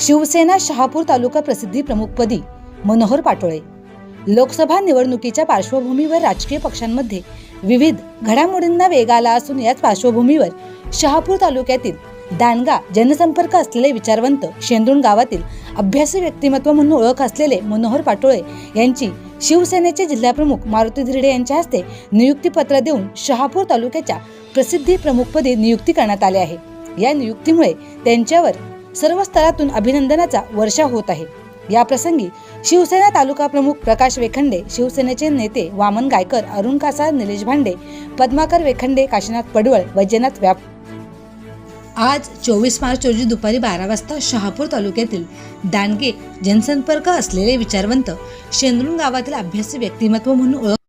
शिवसेना शहापूर तालुका प्रसिद्धी प्रमुखपदी मनोहर पाटोळे. लोकसभा निवडणुकीच्या पार्श्वभूमीवर राजकीय पक्षांमध्ये विविध घडामोडींना वेग आला असून याच पार्श्वभूमीवर शहापूर तालुक्यातील दानगा जनसंपर्क असलेले विचारवंत शेंदुण गावातील अभ्यासी व्यक्तिमत्व म्हणून ओळख असलेले मनोहर पाटोळे यांची शिवसेनेचे जिल्हाप्रमुख मारुती धिरडे यांच्या हस्ते नियुक्तीपत्र देऊन शहापूर तालुक्याच्या प्रसिद्धी प्रमुखपदी नियुक्ती करण्यात आली आहे. या नियुक्तीमुळे त्यांच्यावर सर्व स्तरातून अभिनंदनाचा वर्षा होत आहे. या प्रसंगी शिवसेना तालुका प्रमुख प्रकाश वेखंडे शिवसेनेचे नेते वामन गायकर अरुण कासार निलेश भांडे पद्माकर वेखंडे काशीनाथ पडवळ वैजनाथ व्याप आज चोवीस मार्च रोजी दुपारी बारा वाजता शहापूर तालुक्यातील दांडगे जनसंपर्क असलेले विचारवंत शेंद्रुण गावातील अभ्यासी व्यक्तिमत्व म्हणून ओळख